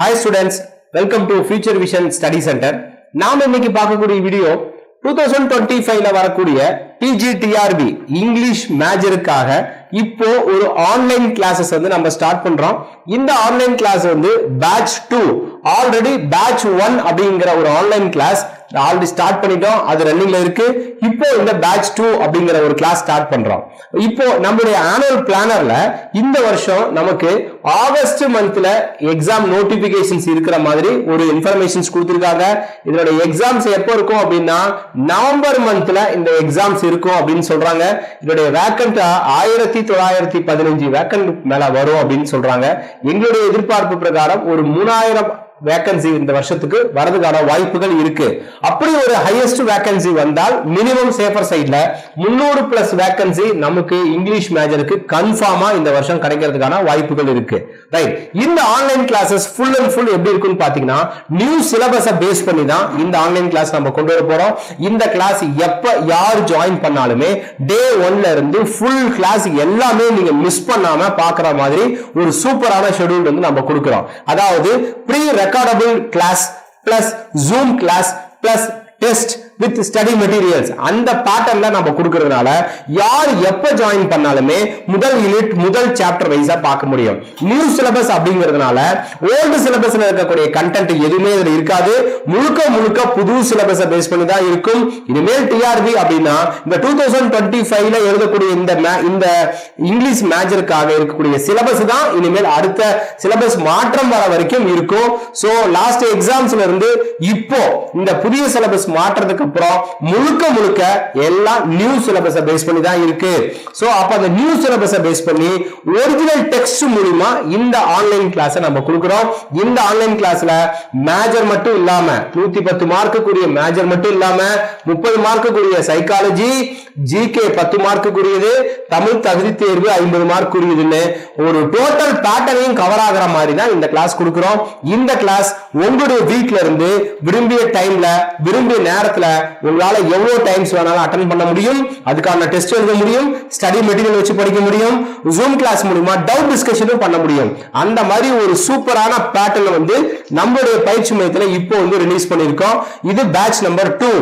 Hi students welcome to future vision study centre நாம இன்னைக்கு பார்க்கக்கூடிய வீடியோ டூ தௌசண்ட் டுவெண்ட்டி ஃபைவ்ல வரக்கூடிய பிஜிடிஆர்பி இங்கிலீஷ் மேஜருக்காக இப்போ ஒரு ஆன்லைன் கிளாஸஸ் வந்து நம்ம ஸ்டார்ட் பண்றோம். இந்த ஆன்லைன் கிளாஸ் வந்து batch two already batch one அப்படிங்கிற ஒரு ஆன்லைன் கிளாஸ் ஆல்ரெடி ஸ்டார்ட் பண்ணிட்டோம் அது ரன்னிங்ல இருக்கு. இப்போ இந்த பேட்ச் டூ அப்படிங்கிற ஒரு கிளாஸ் ஸ்டார்ட் பண்றோம். இப்போ நம்மளுடைய ஆனுவல் பிளானர்ல இந்த வருஷம் நமக்கு ஆகஸ்ட் மந்த்ல எக்ஸாம் நோட்டிபிகேஷன்ஸ் இருக்கிற மாதிரி ஒரு இன்ஃபர்மேஷன்ஸ் கொடுத்துருக்காங்க. இதனுடைய எக்ஸாம்ஸ் எப்போ இருக்கும் அப்படின்னா நவம்பர் மந்த்ல இந்த எக்ஸாம்ஸ் இருக்கும் அப்படின்னு சொல்றாங்க. இதனுடைய வேக்கண்ட் ஆயிரத்தி தொள்ளாயிரத்தி பதினஞ்சு வேக்கண்ட் மேல வரும் அப்படின்னு சொல்றாங்க. எங்களுடைய எதிர்பார்ப்பு பிரகாரம் ஒரு மூணாயிரம் வேக்கன்சி இந்த வருஷத்துக்கு வரதுக்கான வாய்ப்புகள் இருக்கு. அப்படி ஒரு ஹையஸ்ட் வேக்கன்சி வந்தால் மினிமம் சேஃபர் சைட்ல முன்னூறு பிளஸ் வேக்கன்சி நமக்கு இங்கிலீஷ் மேஜருக்கு கன்ஃபார்மா இந்த வருஷம் கிடைக்கிறதுக்கான வாய்ப்புகள் இருக்கு. ரைட் இந்த online classes full and full எப்படி இருக்குன்னு பாத்தீங்கன்னா நியூ சிலபஸை பேஸ் பண்ணி தான் இந்த ஆன்லைன் கிளாஸ் நம்ம கொண்டு வர போறோம். இந்த கிளாஸ் எப்ப யார் ஜாயின் பண்ணாலுமே டே ஒன்ல இருந்து ஃபுல் கிளாஸ் எல்லாமே நீங்க மிஸ் பண்ணாம பாக்குற மாதிரி ஒரு சூப்பரான ஷெட்யூல் வந்து நம்ம கொடுக்கிறோம். அதாவது pre recordable class plus zoom class plus test with study materials அந்த பேட்டர்ன்ல நம்ம கொடுக்கறதுனால யார் எப்ப ஜாயின் பண்ணாலுமே முதல் யூனிட் முதல் சாப்டர் வைஸா பார்க்க முடியும். நியூ சிலபஸ் அப்படிங்கிறதுனால ஓல்டு சிலபஸ்ல இருக்கக்கூடிய கண்டென்ட் எதுவுமே இதுல இருக்காது. முழுக்க முழுக்க புது சிலபஸை பேஸ் பண்ணி தான் இருக்கும். இனிமேல் டிஆர்பி அப்படின்னா இந்த டூ தௌசண்ட் டுவெண்ட்டி ஃபைவ்ல எழுதக்கூடிய இந்த இந்த இங்கிலீஷ் மேஜருக்காக இருக்கக்கூடிய சிலபஸ் தான் இனிமேல் அடுத்த சிலபஸ் மாற்றம் வர வரைக்கும் இருக்கும். சோ லாஸ்ட் எக்ஸாம்ஸ்ல இருந்து இப்போ இந்த புதிய சிலபஸ் மாற்றத்துக்கு அப்புறம் முழுக்க முழுக்க எல்லாம் நியூ சிலபஸை பேஸ் பண்ணி தான் இருக்கு. ஸோ அப்போ அந்த நியூ சிலபஸை பேஸ் பண்ணி ஒரிஜினல் டெக்ஸ்ட் மூலிமா இந்த ஆன்லைன் கிளாஸை நம்ம கொடுக்குறோம். இந்த ஆன்லைன் கிளாஸ்ல மேஜர் மட்டும் இல்லாம நூத்தி பத்து மார்க்குக்குரிய மேஜர் மட்டும் இல்லாம முப்பது மார்க்குக்குரிய சைக்காலஜி ஜிகே பத்து மார்க்குக்குரியது தமிழ் தகுதி தேர்வு ஐம்பது மார்க்குரியதுன்னு ஒரு டோட்டல் பேட்டர்னையும் கவர் ஆகிற மாதிரி தான் இந்த கிளாஸ் கொடுக்குறோம். இந்த கிளாஸ் உங்களுடைய வீட்ல இருந்து விரும்பிய டைம்ல விரும்பிய நேரத்துல உங்களால எவ்வளவு டைம்ஸ் வேணாலும் அட்டன் பண்ண முடியும்? அதுக்கான டெஸ்ட் எழுத முடியும் ஸ்டடி மெட்டீரியல் வச்சு படிக்க முடியும் ஜூம் கிளாஸ் மூலியமா டவுட் டிஸ்கஷனும் பண்ண முடியும். அந்த மாதிரி ஒரு சூப்பரான பேட்டர்ன் வந்து நம்மளுடைய பயிற்சி மையத்துல இப்போ வந்து ரிலீஸ் பண்ணிருக்கோம் இது பேட்ச் நம்பர் டூ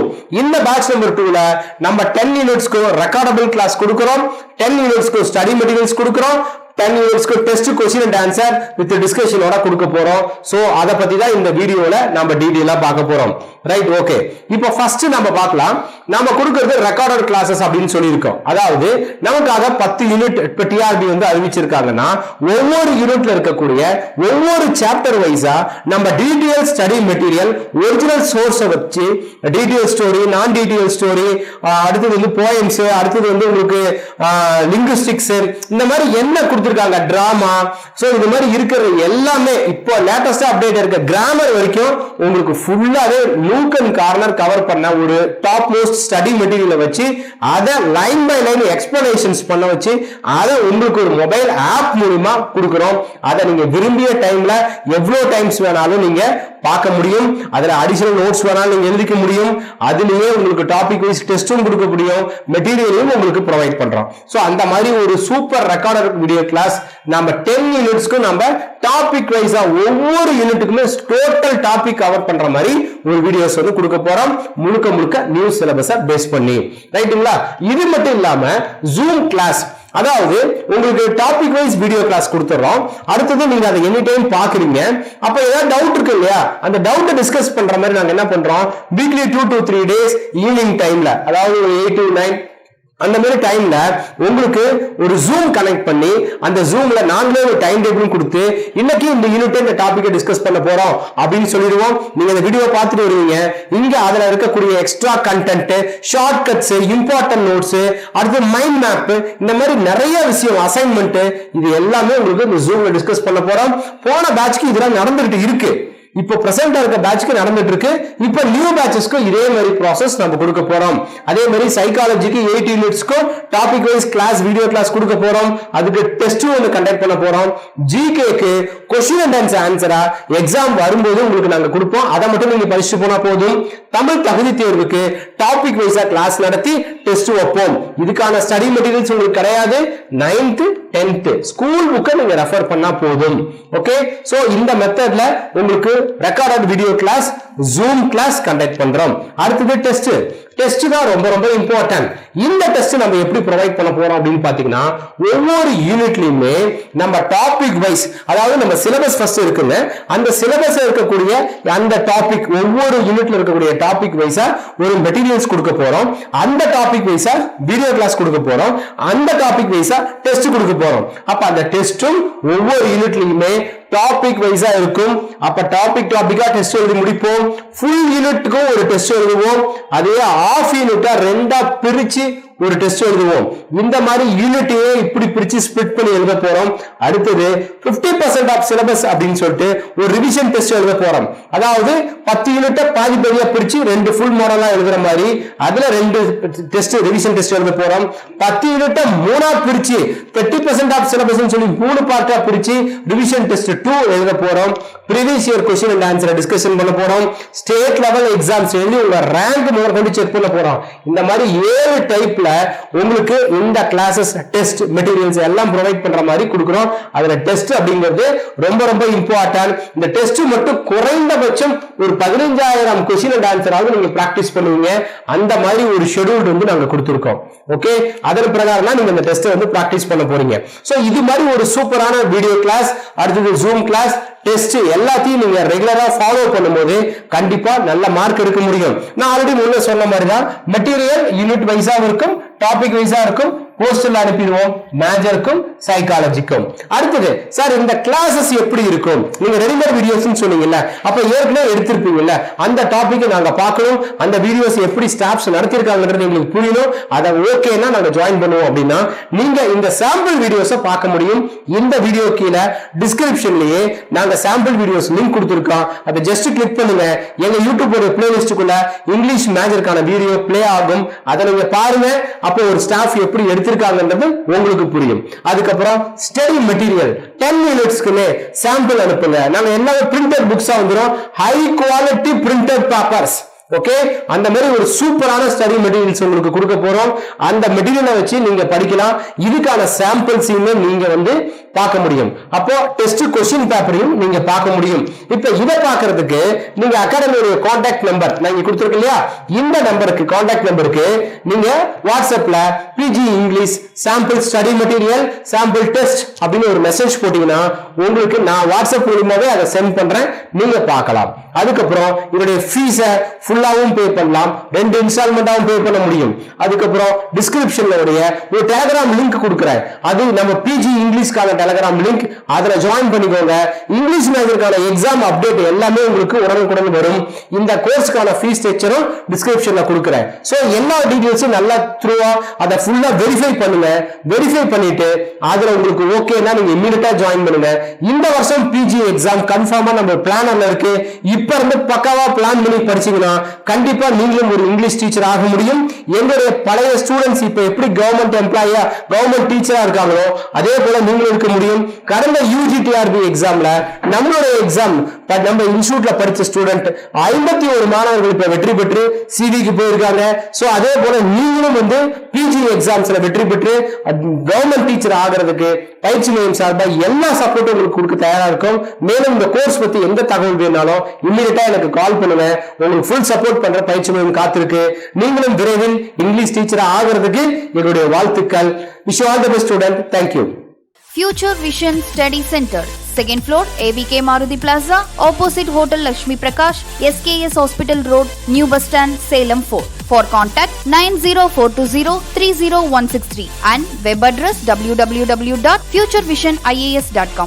இந்த பேட்ச் நம்பர் டூல நம்ம டென் யூனிட்ஸ்க்கு ரெக்கார்டபிள் கிளாஸ் கொடுக்கிறோம். டென் யூனிட்ஸ்க்கு ஸ்டடி மெட்டீரியல்ஸ் கொடுக்கிறோம். Ten யூனிட்ஸ்க்கு test question and answer with டிஸ்கஷனோட கொடுக்க போறோம். ஸோ அதை பத்தி தான் இந்த வீடியோல நம்ம டீடைலா பார்க்க போறோம். ரைட் ஓகே இப்போ ஃபர்ஸ்ட் நம்ம பார்க்கலாம். நம்ம கொடுக்கறது ரெக்கார்டட் கிளாஸஸ் அப்படின்னு சொல்லியிருக்கோம். அதாவது நமக்காக பத்து யூனிட் இப்போ டிஆர்பி வந்து அறிவிச்சிருக்காங்கன்னா ஒவ்வொரு யூனிட்ல இருக்கக்கூடிய ஒவ்வொரு சாப்டர் வைஸா நம்ம டீடைல் ஸ்டடி மெட்டீரியல் ஒரிஜினல் சோர்ஸை வச்சு டீடைல் ஸ்டோரி நான் டீடைல் ஸ்டோரி அடுத்தது வந்து போயம்ஸ் அடுத்தது வந்து உங்களுக்கு லிங்குஸ்டிக்ஸ் இந்த மாதிரி என்ன கொடுத்துருக்காங்க டிராமா ஸோ இது மாதிரி இருக்கிற எல்லாமே இப்போ லேட்டஸ்டா அப்டேட் இருக்க கிராமர் வரைக்கும் உங்களுக்கு ஃபுல்லாவே லூக் அண்ட் கார்னர் கவர் பண்ண ஒரு டாப் மோஸ்ட் ஸ்டடி மெட்டீரியலை வச்சு அதை லைன் பை லைன் எக்ஸ்பிளனேஷன்ஸ் பண்ண வச்சு அதை உங்களுக்கு ஒரு மொபைல் ஆப் மூலியமா கொடுக்குறோம். அதை நீங்க விரும்பிய டைம்ல எவ்வளவு டைம்ஸ் வேணாலும் நீங்க பார்க்க முடியும். அதுல அடிஷனல் நோட்ஸ் வேணாலும் நீங்க எழுதிக்க முடியும். அதுலயே உங்களுக்கு டாபிக் வைஸ் டெஸ்டும் கொடுக்க முடியும். மெட்டீரியலையும் உங்களுக்கு ப்ரொவைட் பண்றோம். ஸோ அந்த மாதிரி ஒரு சூப்பர் ரெக்கார்டர் வீடியோ கிளாஸ் நம்ம டென் யூனிட்ஸ்க்கும் நம்ம டாபிக் வைஸா ஒவ்வொரு யூனிட்டுக்குமே டோட்டல் டாபிக் கவர் பண்ற மாதிரி ஒரு வீடியோஸ் வந்து கொடுக்க போறோம். முழுக்க முழுக்க நியூ சிலபஸை பேஸ் பண்ணி. ரைட்டுங்களா இது மட்டும் இல்லாம ஜூம் கிளாஸ் அதாவது உங்களுக்கு டாபிக் வைஸ் வீடியோ கிளாஸ் கொடுத்துறோம். அடுத்தது நீங்க அதை எனி டைம் பாக்குறீங்க அப்ப ஏதாவது டவுட் இருக்கு இல்லையா? அந்த டவுட்டை டிஸ்கஸ் பண்ற மாதிரி நாங்க என்ன பண்றோம்? Weekly two to three days evening டைம்ல அதாவது ஒரு எயிட் டு நைன் அந்த மாதிரி டைம்ல உங்களுக்கு ஒரு ஜூம் கனெக்ட் பண்ணி அந்த ஜூம்ல நாங்களே ஒரு டைம் டேபிள் கொடுத்து இன்னைக்கு இந்த யூனிட் இந்த டாபிக்கை டிஸ்கஸ் பண்ண போறோம் அப்படின்னு சொல்லிடுவோம். நீங்க இந்த வீடியோ பார்த்துட்டு வருவீங்க. இங்க அதுல இருக்கக்கூடிய extra content short cuts important notes அடுத்து மைண்ட் மேப் இந்த மாதிரி நிறைய விஷயம் அசைன்மெண்ட் இது எல்லாமே உங்களுக்கு இந்த ஜூம்ல டிஸ்கஸ் பண்ண போறோம். போன பேட்ச்க்கு இதெல்லாம் நடந்துகிட்டு இருக்கு. இப்போ ப்ரெசென்ட்டாக இருக்க பேட்ச்க்கு நடந்துட்டு இருக்கு இப்போ நியூ பேட்சஸ்க்கும் இதே மாதிரி ப்ராசஸ் நம்ம கொடுக்க போறோம். அதே மாதிரி சைக்காலஜிக்கு eight யூனிட்ஸ்க்கும் topic wise class video class கொடுக்க போறோம். அதுக்கு டெஸ்ட்டும் வந்து கண்டக்ட் பண்ண போறோம். ஜிகேக்கு கொஸ்டின் அண்ட் ஆன்சர் ஆன்சரா எக்ஸாம் வரும்போது உங்களுக்கு நாங்க கொடுப்போம். அதை மட்டும் நீங்க படிச்சுட்டு போனா போதும். தமிழ் தகுதி தேர்வுக்கு டாபிக் வைஸா கிளாஸ் நடத்தி டெஸ்ட் வைப்போம். இதுக்கான ஸ்டடி மெட்டீரியல்ஸ் உங்களுக்கு கிடையாது. நைன்த் டென்த் ஸ்கூல் புக்கை நீங்க ரெஃபர் பண்ணா போதும். ஓகே சோ இந்த மெத்தட்ல உங்களுக்கு recorded video class zoom class conduct பண்றோம். அடுத்தது டெஸ்ட் டெஸ்ட் தான் ரொம்ப ரொம்ப இம்பார்ட்டன்ட் இந்த டெஸ்ட் நம்ம எப்படி ப்ரொவைட் பண்ண போறோம் அப்படின்னு பாத்தீங்கன்னா ஒவ்வொரு யூனிட்லயுமே நம்ம டாபிக் வைஸ் அதாவது நம்ம சிலபஸ் ஃபர்ஸ்ட் இருக்குங்க அந்த சிலபஸ் இருக்கக்கூடிய அந்த டாபிக் ஒவ்வொரு யூனிட்ல இருக்கக்கூடிய டாபிக் வைஸா ஒரு மெட்டீரியல்ஸ் கொடுக்க போறோம். அந்த டாபிக் வைஸா வீடியோ கிளாஸ் கொடுக்க போறோம். அந்த டாபிக் வைஸா டெஸ்ட் கொடுக்க போறோம். அப்ப அந்த டெஸ்டும் ஒவ்வொரு யூனிட்லயுமே டாபிக் வைஸா இருக்கும். அப்ப டாபிக் டாபிக்கா டெஸ்ட் எழுதி முடிப்போம். ஃபுல் யூனிட்டுக்கும் ஒரு டெஸ்ட் எழுதுவோம். அதே ஆஃப் யூனிட்டா ரெண்டா பிரிச்சு ஒரு டெஸ்ட் எழுதுவோம். இந்த மாதிரி யூனிட்டையே இப்படி பிரிச்சு ஸ்பிளிட் பண்ணி எழுத போறோம். அடுத்தது 50% பர்சன்ட் ஆஃப் சிலபஸ் அப்படின்னு சொல்லிட்டு ஒரு ரிவிஷன் டெஸ்ட் எழுத போறோம். அதாவது பத்து யூனிட்டை பாதி பாதியா பிரிச்சு ரெண்டு ஃபுல் மாடலா எழுதுற மாதிரி அதுல ரெண்டு டெஸ்ட் ரிவிஷன் டெஸ்ட் எழுத போறோம். பத்து யூனிட்டை மூணா பிரிச்சு தேர்ட்டி பர்சன்ட் ஆஃப் சிலபஸ் சொல்லி மூணு பார்ட்டா பிரிச்சு ரிவிஷன் டெஸ்ட் டூ எழுத போறோம். ப்ரீவியஸ் இயர் கொஸ்டின் அண்ட் ஆன்சரை டிஸ்கஷன் பண்ண போறோம். ஸ்டேட் லெவல் எக்ஸாம்ஸ் எழுதி உங்க ரேங்க் முதல் கொண்டு செக் பண்ண போறோம். இந்த மாதிரி ஏழு டைப்ல உங்களுக்கு இந்த கிளாஸஸ் டெஸ்ட் மெட்டீரியல்ஸ் எல்லாம் ப்ரொவைட் பண்ற மாதிரி கொடுக்குறோம். அதுல டெஸ்ட் அப்படிங்கிறது ரொம்ப ரொம்ப இம்பார்ட்டன்ட் இந்த டெஸ்ட் மட்டும் குறைந்தபட்சம் ஒரு பதினஞ்சாயிரம் கொஸ்டின் அண்ட் ஆன்சராவது நீங்க பிராக்டிஸ் பண்ணுவீங்க. அந்த மாதிரி ஒரு ஷெடியூல் வந்து நாங்க கொடுத்துருக்கோம். ஓகே அதன் பிரகாரம் தான் நீங்க இந்த டெஸ்ட் வந்து பிராக்டிஸ் பண்ண போறீங்க. சோ இது மாதிரி ஒரு சூப்பரான வீடியோ கிளாஸ் அடுத்தது ஜூம் கிளாஸ் டெஸ்ட் எல்லாத்தையும் நீங்க ரெகுலரா ஃபாலோ பண்ணும்போது கண்டிப்பா நல்ல மார்க் எடுக்க முடியும். நான் ஆல்ரெடி முன்ன சொன்ன மாதிரி தான் மெட்டீரியல் யூனிட் வைஸா இருக்கும் டாபிக் வைஸா இருக்கும் போஸ்டல் அனுப்பிடுவோம். மேஜருக்கும் சைக்காலஜிக்கும் அடுத்தது சார் இந்த கிளாஸஸ் எப்படி இருக்கும்? நீங்க ரெடிமேட் வீடியோஸ் சொன்னீங்கல்ல அப்ப ஏற்கனவே எடுத்திருப்பீங்கல்ல அந்த டாபிக் நாங்க பார்க்கணும். அந்த வீடியோஸ் எப்படி ஸ்டாப்ஸ் நடத்திருக்காங்கன்றது எங்களுக்கு புரியணும். அதை ஓகேனா நாங்க ஜாயின் பண்ணுவோம் அப்படின்னா நீங்க இந்த சாம்பிள் வீடியோஸை பார்க்க முடியும். இந்த வீடியோ கீழே டிஸ்கிரிப்ஷன்லயே நாங்க சாம்பிள் வீடியோஸ் லிங்க் கொடுத்துருக்கோம். அதை ஜஸ்ட் கிளிக் பண்ணுங்க. எங்க யூடியூப் ஒரு பிளேலிஸ்டுக்குள்ள இங்கிலீஷ் மேஜருக்கான வீடியோ பிளே ஆகும். அதை நீங்க பாருங்க. அப்போ ஒரு ஸ்டாஃப் எப்படி எடுத்து எடுத்திருக்காங்கன்றது உங்களுக்கு புரியும். அதுக்கப்புறம் ஸ்டடி மெட்டீரியல் டென் மினிட்ஸ்க்குமே சாம்பிள் அனுப்புங்க. நாங்க என்ன பிரிண்டட் புக்ஸா வந்துடும் high quality printed papers okay அந்த மாதிரி ஒரு சூப்பரான ஸ்டடி மெட்டீரியல்ஸ் உங்களுக்கு கொடுக்க போறோம். அந்த மெட்டீரியலை வச்சு நீங்க படிக்கலாம். இதுக்கான சாம்பிள்ஸையுமே நீங்க வந்து பார்க்க முடியும். அப்போ டெஸ்ட் கொஸ்டின் பேப்பரையும் நீங்க பார்க்க முடியும். இப்போ இதை பார்க்கறதுக்கு நீங்க அகாடமியோட காண்டாக்ட் நம்பர் நான் இங்க கொடுத்துருக்கேன் இல்லையா? இந்த நம்பருக்கு காண்டாக்ட் நம்பருக்கு நீங்க வாட்ஸ்அப்ல PG English sample study material sample test அப்படின்னு ஒரு மெசேஜ் போட்டீங்கன்னா உங்களுக்கு நான் வாட்ஸ்அப் மூலியமாவே அதை சென்ட் பண்றேன். நீங்க பார்க்கலாம். அதுக்கப்புறம் இதோடைய ஃபீஸை ஃபுல்லாவும் பே பண்ணலாம். ரெண்டு இன்ஸ்டால்மெண்டாவும் பே பண்ண முடியும். அதுக்கப்புறம் டிஸ்கிரிப்ஷன்ல உடைய ஒரு டெலகிராம் லிங்க் கொடுக்குறேன். அது நம்ம பிஜி இங்கிலீஷ்க்கான டெலகிராம் லிங்க் அதுல ஜாயின் பண்ணிக்கோங்க. இங்கிலீஷ் மேஜருக்கான எக்ஸாம் அப்டேட் எல்லாமே உங்களுக்கு உடனுக்குடன் வரும். இந்த கோர்ஸ்க்கான ஃபீஸ் ஸ்ட்ரக்சரும் டிஸ்கிரிப்ஷன்ல கொடுக்குறேன். ஸோ எல்லா டீட்டெயில்ஸும் நல்லா த்ரூவா அதை ஃபுல்லா வெரிஃபை பண்ணுங்க. வெரிஃபை பண்ணிட்டு அதுல உங்களுக்கு ஓகேனா நீங்க இம்மீடியட்டா ஜாயின் பண்ணுங்க. இந்த வருஷம் பிஜி எக்ஸாம் கன்ஃபார்மா நம்ம பிளானர்ல இருக்கு. இப்ப இருந்து பக்காவா பிளான் பண்ணி படிச்சீங்கன்னா கண்டிப்பா நீங்களும் ஒரு இங்கிலீஷ் டீச்சர் ஆக முடியும். எங்களுடைய பழைய ஸ்டூடெண்ட்ஸ் இப்ப எப்படி கவர்மெண்ட் எம்ப்ளாயா கவர்மெண்ட் டீச்சரா இருக்காங்களோ அதே போல நீங்களும் இருக்க முடியும். கடந்த யூஜிடிஆர்பி எக்ஸாம்ல நம்மளுடைய எக்ஸாம் நம்ம இன்ஸ்டியூட்ல படிச்ச ஸ்டூடெண்ட் ஐம்பத்தி ஒரு மாணவர்கள் இப்ப வெற்றி பெற்று சிவிக்கு போயிருக்காங்க. சோ அதே போல நீங்களும் வந்து பிஜி எக்ஸாம்ஸ்ல வெற்றி பெற்று கவர்மெண்ட் டீச்சர் ஆகிறதுக்கு பயிற்சி மையம் சார்பாக எல்லா சப்போர்ட்டும் உங்களுக்கு கொடுக்க தயாரா இருக்கும். மேலும் இந்த கோர்ஸ் பத்தி எந்த தகவல் வேணாலும் இம்மீடியட்டா எனக்கு கால் பண்ணுங்க. உங்களுக்கு ஃபுல் சப்போர்ட் பண்ற பயிற்சி மையம் காத்திருக்கு. நீங்களும் விரைவில் இங்கிலீஷ் டீச்சரா ஆகிறதுக்கு என்னுடைய வாழ்த்துக்கள். Wish all the best student thank you Future Vision Study Center, second floor A V K Maruti plaza opposite hotel Lakshmi Prakash S K S hospital road new bus stand Salem for For contact 90420 and web address www.futurevisionias.com.